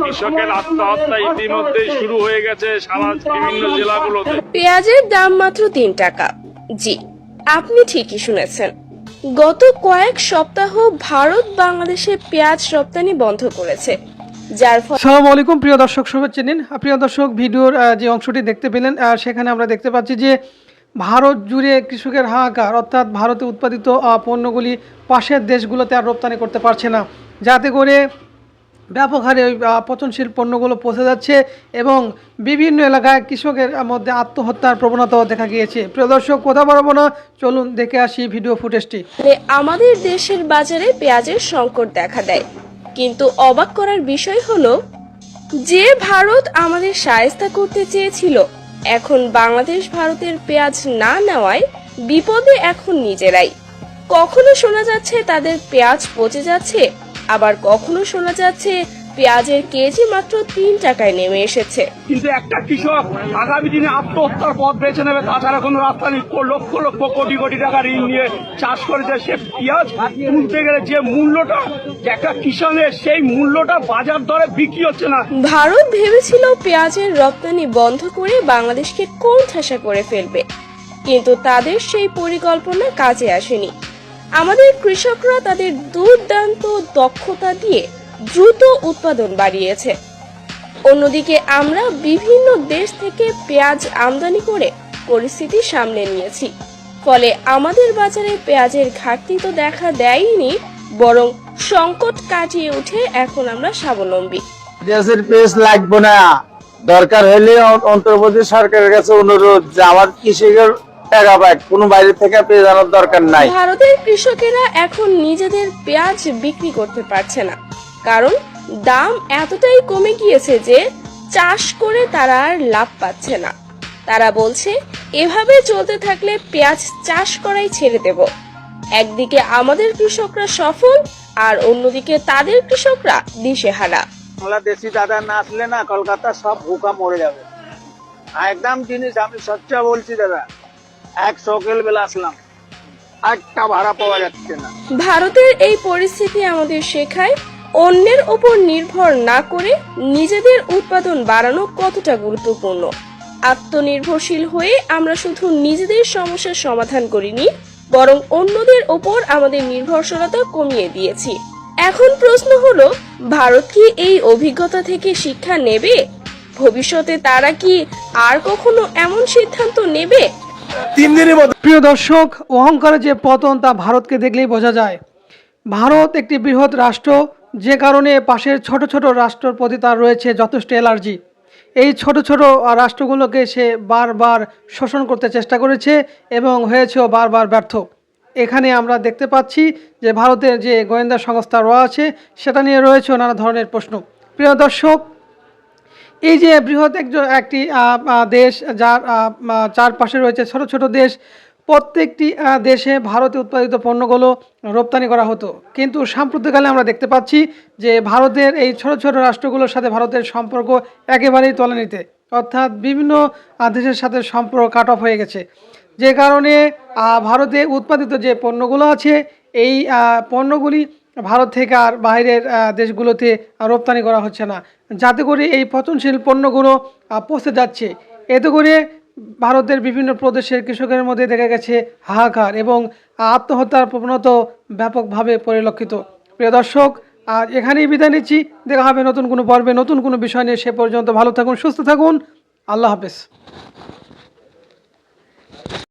কৃষকের আত্মহত্যা ইতিমধ্যেই শুরু হয়ে গেছে সারা বিভিন্ন জেলাগুলোতে। পেঁয়াজের দাম মাত্র তিন টাকা। জি আপনি ঠিকই শুনেছেন। গত কয়েক সপ্তাহ ভারত বাংলাদেশে পেঁয়াজ রপ্তানি বন্ধ করেছে যার ফলে আলাইকুম প্রিয় দর্শক শুভেচ্ছা নিন। প্রিয় দর্শক ভিডিওর যে অংশটি দেখতে পেলেন সেখানে আমরা দেখতে পাচ্ছি যে ভারত জুড়ে কৃষকের হাহাকার, অর্থাৎ ভারতে উৎপাদিত পণ্যগুলি পাশের দেশগুলোতে আর রপ্তানি করতে পারছে না। যাতে করে ব্যাপক হারে ওই পচনশীল পণ্যগুলো পৌঁছে যাচ্ছে এবং বিভিন্ন এলাকায় কৃষকের মধ্যে আত্মহত্যার প্রবণতাও দেখা গিয়েছে। প্রিয় দর্শক, কথা বলব না। চলুন দেখে আসি ভিডিও ফুটেজটি। আমাদের দেশের বাজারে পেঁয়াজের সংকট দেখা দেয়। কিন্তু অবাক করার বিষয় হলো, যে ভারত আমাদের সায়স্তা করতে চেয়েছিল এখন বাংলাদেশ ভারতের পেঁয়াজ না নেওয়ায় বিপদে এখন নিজেরাই। কখনো শোনা যাচ্ছে তাদের পেঁয়াজ পচে যাচ্ছে, আবার কখনো শোনা যাচ্ছে পেঁয়াজের কেজি মাত্র তিন টাকায় নেমে এসেছে। কিন্তু একটা কৃষক আগামী দিনে আত্মহত্যার পথ বেছে নেবে তাছাড়া কোনো রাস্তা নেই। লক্ষ লক্ষ কোটি কোটি টাকা ঋণ নিয়ে চাষ করেছে সে পেঁয়াজ। তুলতে গেলে যে মূল্যটা একটা কিষানের সেই মূল্যটা বাজার দরে বিক্রি হচ্ছে না। ভারত ভেবেছিল পেঁয়াজের রপ্তানি বন্ধ করে বাংলাদেশকে কোন ঠাসা করে ফেলবে। কিন্তু তাদের সেই পরিকল্পনা কাজে আসেনি। আমাদের কৃষকরা তাদের দুর্দান্ত দক্ষতা দিয়ে দ্রুত উৎপাদন বাড়িয়েছে। অন্যদিকে আমরা বিভিন্ন দেশ থেকে পেঁয়াজ আমদানি করে পরিস্থিতি সামলে নিয়েছি। ফলে আমাদের বাজারে পেঁয়াজের ঘাটতি তো দেখা দেয়নি বরং সংকট কাটিয়ে উঠে এখন আমরা স্বাবলম্বী। দেশের পেজ লাগবে না। দরকার হলে অন্তর্বর্তী সরকারের কাছে অনুরোধ যে আমার কৃষকের টাকা পাক কোনো বাইরে থেকে পেজ আনার দরকার নাই। ভারতের কৃষকেরা এখন নিজেদের পেঁয়াজ বিক্রি করতে পারছে না। কারণ দাম এতটাই কমে গিয়েছে যে চাষ করে তারা আর লাভ পাচ্ছে না। তারা বলছে এভাবে চলতে থাকলে পেঁয়াজ চাষ করাই ছেড়ে দেব। একদিকে আমাদের কৃষকরা সফল আর অন্যদিকে তাদের কৃষকরা দিশেহারা। বাংলাদেশি দাদা না আসলে না কলকাতা সব ভুকা মরে যাবে। একদম জিনিস আমি সচ্চা বলছি দাদা এক সকাল বেলা আসলাম একটা ভাড়া পাওয়া যাচ্ছে না। ভারতের এই পরিস্থিতি আমাদের শেখায় অন্যের উপর নির্ভর না করে নিজেদের উৎপাদন বাড়ানো কতটা গুরুত্বপূর্ণ? আত্মনির্ভরশীল হয়ে আমরা শুধু নিজেদের সমস্যার সমাধান করিনি, বরং অন্যদের ওপর আমাদের নির্ভরশীলতা কমিয়ে দিয়েছি। এখন প্রশ্ন হলো, ভারত কি এই অভিজ্ঞতা থেকে শিক্ষা নেবে? ভবিষ্যতে তারা কি আর কখনো এমন সিদ্ধান্ত নেবে? তিন দিনের মধ্যে প্রিয় দর্শক, অহংকারের যে পতন তা ভারতকে দেখলেই বোঝা যায়। ভারত একটি বৃহৎ রাষ্ট্র যে কারণে পাশের ছোট ছোট রাষ্ট্রের প্রতি তার রয়েছে যথেষ্ট অ্যালার্জি। এই ছোট ছোট রাষ্ট্রগুলোকে সে বারবার শোষণ করতে চেষ্টা করেছে এবং হয়েছেও বারবার ব্যর্থ। এখানে আমরা দেখতে পাচ্ছি যে ভারতের যে গোয়েন্দা সংস্থা রয়েছে সেটা নিয়ে রয়েছে নানা ধরনের প্রশ্ন। প্রিয় দর্শক, এই যে বৃহৎ একজন একটি দেশ, যার চারপাশে রয়েছে ছোট ছোট দেশ প্রত্যেকটি দেশে ভারতে উৎপাদিত পণ্যগুলো রপ্তানি করা হতো। কিন্তু সাম্প্রতিককালে আমরা দেখতে পাচ্ছি যে ভারতের এই ছোট ছোট রাষ্ট্রগুলোর সাথে ভারতের সম্পর্ক একেবারেই তলানিতে। অর্থাৎ বিভিন্ন দেশের সাথে সম্পর্ক কাট অফ হয়ে গেছে। যে কারণে ভারতে উৎপাদিত যে পণ্যগুলো আছে, এই পণ্যগুলি ভারত থেকে আর বাইরের দেশগুলোতে রপ্তানি করা হচ্ছে না। যাতে করে এই পচনশীল পণ্যগুলো পচে যাচ্ছে। এতে করে ভারতের বিভিন্ন প্রদেশের কৃষকের মধ্যে দেখা গেছে হাহাকার এবং আত্মহত্যার প্রবণতা ব্যাপকভাবে পরিলক্ষিত। প্রিয় দর্শক আর এখানেই বিদায় নিচ্ছি। দেখা হবে নতুন কোনো পর্বে, নতুন কোনো বিষয় নিয়ে সে পর্যন্ত ভালো থাকুন, সুস্থ থাকুন। আল্লাহ হাফেজ।